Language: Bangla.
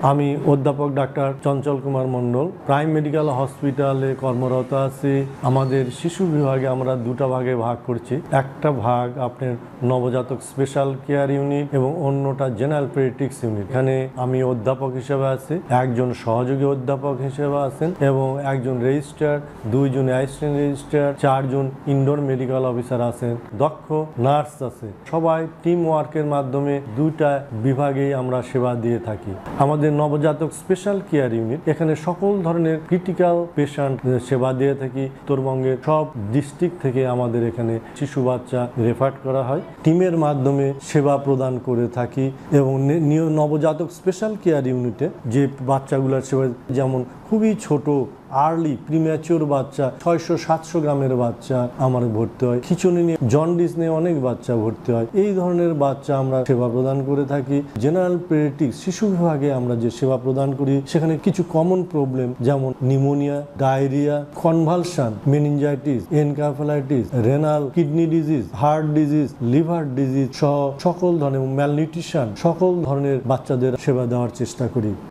আমি অধ্যাপক doctor Chanchal Kumar Mondal. Prime medical হসপিটালে কর্মরত আছি। আমাদের শিশু বিভাগে আমরা দুটা ভাগে ভাগ করছি। একটা ভাগ আপনার নবজাতক স্পেশাল কেয়ার ইউনিট এবং অন্যটা জেনারেল পেডিটিক্স ইউনিট এখানে আমি অধ্যাপক হিসেবে আছি, একজন সহযোগী অধ্যাপক হিসেবে আছেন এবং একজন রেজিস্ট্রার দুইজন অ্যাসিস্ট্যান্ট রেজিস্ট্রার চারজন ইনডোর মেডিকেল অফিসার আছেন, দক্ষ নার্স আছে। সবাই টিম ওয়ার্কের মাধ্যমে দুইটা বিভাগেই আমরা সেবা দিয়ে থাকি। আমাদের নবজাতক স্পেশাল কেয়ার ইউনিট এখানে সকল ধরনের ক্রিটিক্যাল পেশেন্ট সেবা দিয়ে থাকি। উত্তরবঙ্গের সব ডিস্ট্রিক্ট থেকে আমাদের এখানে শিশু বাচ্চা রেফার করা হয়। টিমের মাধ্যমে সেবা প্রদান করে থাকি এবং নবজাতক স্পেশাল কেয়ার ইউনিটে যে বাচ্চাগুলোর সেবা, যেমন খুবই ছোট আর্লি প্রিম্যাচিওর বাচ্চা, ছয়শো, সাতশো গ্রামের বাচ্চা আমার ভর্তি হয়। খিচুনি নিয়ে জন্ডিস নিয়ে অনেক বাচ্চা ভর্তি হয়। এই ধরনের বাচ্চা আমরা সেবা প্রদান করে থাকি। জেনারেল পেরেটিক্স শিশু বিভাগে আমরা যে সেবা প্রদান করি, সেখানে কিছু কমন প্রবলেম যেমন pneumonia diarrhoea convulsion meningitis encephalitis renal kidney disease heart disease liver disease সহ সকল ধরনের ম্যালনিউট্রিশন সকল ধরনের বাচ্চাদের সেবা দেওয়ার চেষ্টা করি।